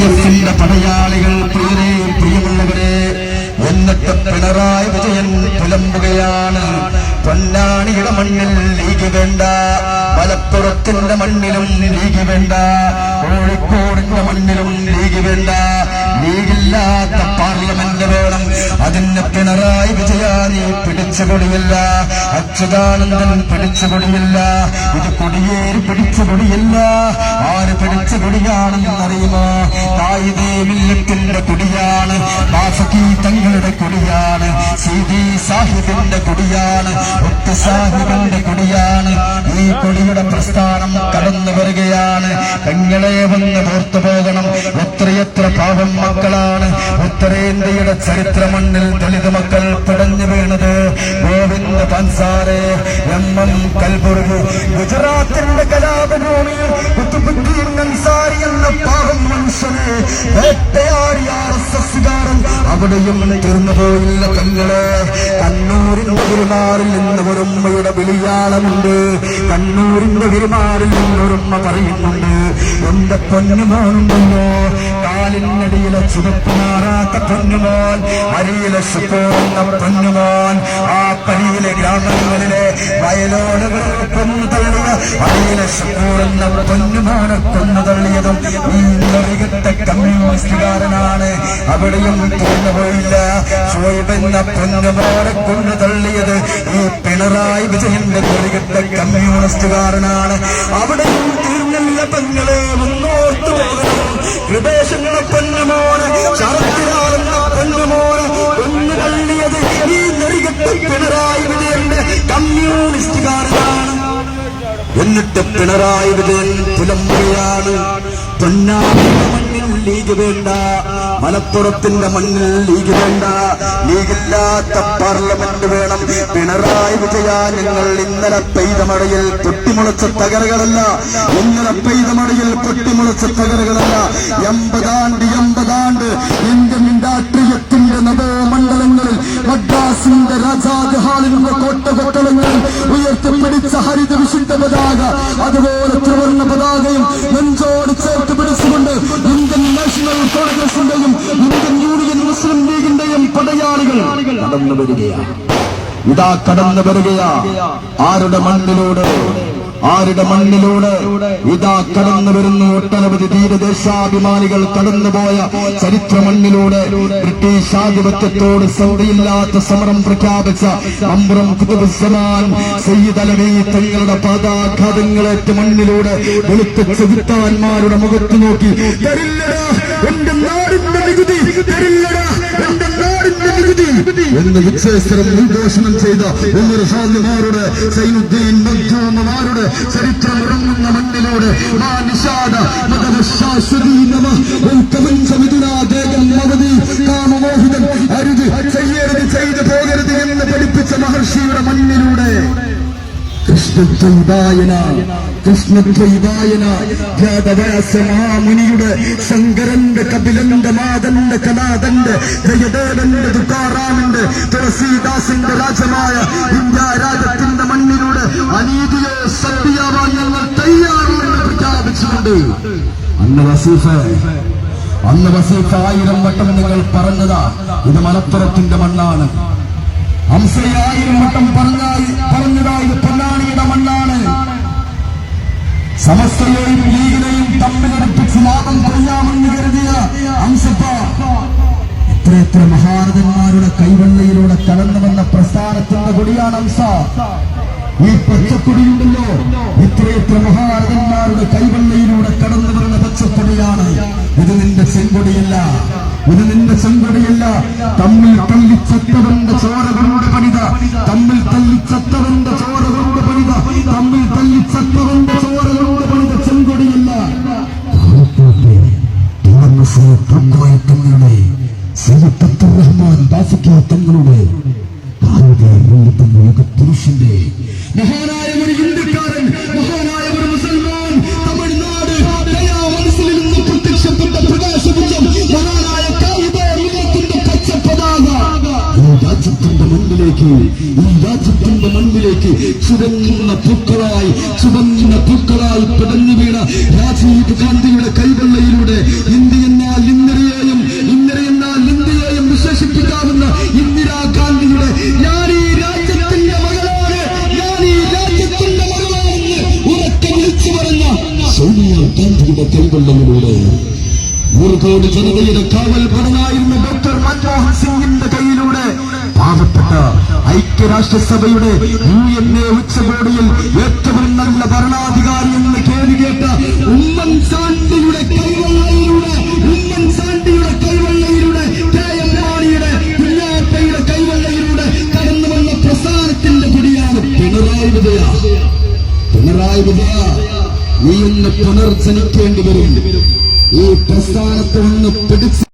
എഫിന്റെ പടയാളികൾ പ്രിയരെ പ്രിയമുള്ളവരെ എന്നിട്ട് പിണറായി വിജയൻ പുലമ്പുകയാണ് പൊന്നാണിയുടെ മണ്ണിൽ ലീഗ് വേണ്ട മലപ്പുറത്തിന്റെ മണ്ണിലും ലീഗ് വേണ്ട. കോഴിക്കോടിന്റെ മണ്ണിലും ലീഗ് വേണ്ട. ലീഗില്ലാത്ത പാർലമെന്റ് വേണം. അതിന് പിണറായി വിജയാനി പിടിച്ചുകൊടിയില്ല അച്യുതാനന്ദൻ പിടിച്ചുകൊടിയില്ല ഇത് കൊടിയേരി പിടിച്ചു കൊടിയില്ല ആര് പിടിച്ച കൊടിയാണെന്ന് അറിയുമോ തായിദേ മില്ലത്തിന്റെ കൊടിയാണ്. ബാഫക്കി തങ്ങളുടെ കൊടിയാണ്. സീതി സാഹിബിന്റെ കൊടിയാണ്. ഒത്തു സാഹിബിന്റെ കൊടിയാണ്. ഈ കൊടിയുടെ പ്രസ്ഥാനം കടന്നു വരികയാണ്. പെങ്ങളെ വന്ന് ഓർത്തു പോകണം. എത്രയെത്ര പാവം മക്കളാണ്. ഉത്തരേന്ത്യയുടെ ചരിത്ര മണ്ണിൽ ദളിത് മക്കൾ പിടഞ്ഞു വീണത്. ഗോവിന്ദ് പൻസാരെ എം എം കൽബുർഗ് ഗുജറാത്തിന്റെ കലാപഭൂമിയിൽ എന്ന പാവം മനുഷ്യനെ അവിടെയും തീർന്നു പോയില്ല തങ്ങളെ കണ്ണൂരിന്റെ തിരുമാറിൽ നിന്ന് ഒരുമ്മയുടെ വിളിയാളമുണ്ട് കണ്ണൂരിന്റെ പെരുമാറിൽ നിന്നൊരുമ്മ പറയുന്നുണ്ട് എന്റെ പൊന്നുമോനുണ്ടല്ലോ കാലിനടിയിലെ ചുവപ്പ് മാറാത്ത പൊന്നുമോൻ അരിയിലെ ശുപ്പോന്ന പൊന്നുമോൻ ആ പരിയിലെ ഗ്രാമങ്ങളിലെ വയലോടുകൾ കൊന്നു തള്ളിയ അരിയിലെ ശുപ്പോന്ന പൊന്നുമോനെ കൊന്നു തള്ളിയതും നിറകെട്ട കമ്മ്യൂണിസ്റ്റുകാരനാണ് അവിടെയും പോയില്ല. ഷോയിബെന്ന പൊന്നുമോനെ കൊണ്ടു തള്ളിയത് ഈ പിണറായി വിജയന്റെ നിറകെട്ട കമ്മ്യൂണിസ്റ്റുകാരനാണ്. അവിടെയും തീർന്നില്ല പെങ്ങളെ മുന്നോട്ട് പോകണം. കൃപേശന്റെ പൊന്നുമോനെ ശരത്തിലാകുന്ന പൊന്നുമോനെ കൊന്നു തള്ളിയത് ഈ നെറികെട്ട പിണറായി വിജയന്റെ കമ്മ്യൂണിസ്റ്റുകാരനാണ്. എന്നിട്ട് പിണറായി വിജയൻ പുലമ്പുകയാണ് പൊന്നാമിന്റെ മണ്ണിൽ ലീഗ് വേണ്ട മലപ്പുറത്തിന്റെ മണ്ണിൽ ലീഗ് വേണ്ട. ലീഗില്ലാത്ത പാർലമെന്റ് വേണം. പിണറായി വിജയ ഞങ്ങൾ ഇന്നലെ പെയ്ത മഴയിൽ പൊട്ടിമുളച്ച തകരകളല്ല. ഇന്നലെ പെയ്ത മഴയിൽ പൊട്ടിമുളച്ച തകരകളല്ല. എൺപതാണ്ട് എൺപതാണ്ട് ഇന്ത്യൻ രാഷ്ട്രീയത്തിന്റെ നവോമണ്ഡലങ്ങളിൽ മദ്രാസിന്റെ രാജാദ് ഹാളിന്റെ കോട്ടകൊട്ടളങ്ങളിൽ ഉയർത്തിപ്പിടിച്ച ഹരിത വിശുദ്ധ പതാക അതുപോലെ ത്രിവർണ പതാകയും നെഞ്ചോട് ചേർത്ത് പിടിച്ചുകൊണ്ട് ഇന്ത്യൻ നാഷണൽ കോൺഗ്രസിന്റെയും ഇന്ത്യൻ യൂണിയൻ മുസ്ലിം ലീഗിന്റെയും പടയാളികൾ കടന്നു വരികയാണ് ഇതാ കടന്നു വരികയാ. ആരുടെ മണ്ണിലൂടെ? ആരുടെ മണ്ണിലൂടെ? ഇതാ കടന്നു വരുന്നു ഒട്ടനവധി തീരദേശാഭിമാനികൾ കടന്നുപോയ ചരിത്ര മണ്ണിലൂടെ ബ്രിട്ടീഷ് ആധിപത്യത്തോട് സൗദിയില്ലാത്ത സമരം പ്രഖ്യാപിച്ച കുതുബുസമാൻ സയ്യിദ് അലവി തങ്ങളുടെ പാതാഘാതങ്ങളേറ്റ മണ്ണിലൂടെ വെളുത്ത ചെകുത്താന്മാരുടെ മുഖത്ത് നോക്കി തരില്ലടാ എന്റെ നാടിന്റെ നികുതി തരില്ലടാ എന്ന് ഉച്ചേശ്വരം ഉദ്ഘോഷണം ചെയ്ത ഉമർ ഹാദിമാരുടെ സൈനുദ്ദീൻ മഖ്ദൂമുമാരുടെ ചരിത്രം ഉറങ്ങുന്ന മണ്ണിലൂടെ മാ നിഷാദ മദന ശാശ്വതീ നമ ഉൽക്കമഞ്ചമിതുനാദേകം മവതി കാമമോഹിതൻ അരുത്. ചെയ്യരുത് ചെയ്തു പോകരുത് എന്ന് പഠിപ്പിച്ച മഹർഷിയുടെ മണ്ണിലൂടെ. കൃഷ്ണദ്വൈതായന കൃഷ്ണദ്വൈതായന വ്യാദവ്യാസ മഹാമുനിയുടെ ശങ്കരന്റെ കപിലന്റെ മാതന്റെ കലാതന്റെ ജയദേവന്റെ ദുഃഖാറാമന്റെ തുളസീദാസിന്റെ രാജമായ ഇന്ത്യ രാജ്യത്തിന്റെ മണ്ണിലൂടെ അനീതിയെ സത്യാവാൻ ഞങ്ങൾ തയ്യാറുണ്ട് പ്രഖ്യാപിച്ചുകൊണ്ട്. അന്ന് വസീഫ അന്ന് വസീഫ ആയിരം വട്ടം നിങ്ങൾ പറഞ്ഞതാ ഇത് മലപ്പുറത്തിന്റെ മണ്ണാണ്. ഹംസയായിരം വട്ടം പറഞ്ഞായി പറഞ്ഞതായി പൊന്നാണിയുടെ മണ്ണാണ്. സമസ്തയെയും ലീഗിനെയും തമ്മിലടുപ്പിച്ച് ലാഭം കൊയ്യാമെന്ന് കരുതിയ ഹംസപ്പ എത്രയെത്ര മഹാരഥന്മാരുടെ കൈവെള്ളയിലൂടെ കടന്നു വന്ന പ്രസ്ഥാനത്തിന്റെ കൊടിയാണ് ഹംസ ഈ പച്ചക്കൊടിയുണ്ടല്ലോ. എത്രയെത്ര മഹാരഥന്മാരുടെ കൈവെള്ളയിലൂടെ കടന്നു വരുന്ന പച്ചക്കൊടിയാണ്. ഇത് നിന്റെ ചെങ്കൊടിയല്ല. ഇത് നിന്റെ ചെങ്കൊടിയല്ല. തമ്മിൽ ചോരകളുടെ തങ്ങളുടെ റഹ്മാൻ ബാഫിക്ക തങ്ങളുടെ പുരുഷന്റെ മഹാനായ ഒരു ഇന്ത്യക്കാരൻ മഹാനായ ഒരു മുസൽമാൻ തമിഴ്നാട് മനസ്സിൽ നിന്ന് പ്രത്യക്ഷപ്പെട്ട പ്രകാശപുഞ്ചം മഹാനായ രാജ്യത്തിന്റെ മണ്ണിലേക്ക് ഈ രാജ്യത്തിന്റെ മണ്ണിലേക്ക് ചുവന്ന പൂക്കളായി ചുവന്ന പൂക്കളായി പിടഞ്ഞു വീണ രാജീവ് ഗാന്ധിയുടെ കൈവെള്ളയിലൂടെ ഇന്ത്യൻ ഗാന്ധിയുടെ കൈവെള്ളയിലൂടെ നൂറ് കോടി ജനതയുടെ കാവൽ പടനായിരുന്ന ഡോക്ടർ മൻമോഹൻ സിംഗിന്റെ കയ്യിലൂടെ പാവപ്പെട്ട ഐക്യരാഷ്ട്രസഭയുടെ യു എൻ എ ഉച്ചകോടിയിൽ ഏറ്റവും നല്ല ഭരണാധികാരി എന്ന് ഉമ്മൻ കേട്ട ഉമ്മൻചാണ്ടിയുടെ ഉമ്മൻ ഉമ്മൻചാണ്ടിയുടെ നീ ഒന്ന് പുനർജനിക്കേണ്ടി വരും. ഈ പ്രസ്ഥാനത്ത് ഒന്ന് പിടിച്ച്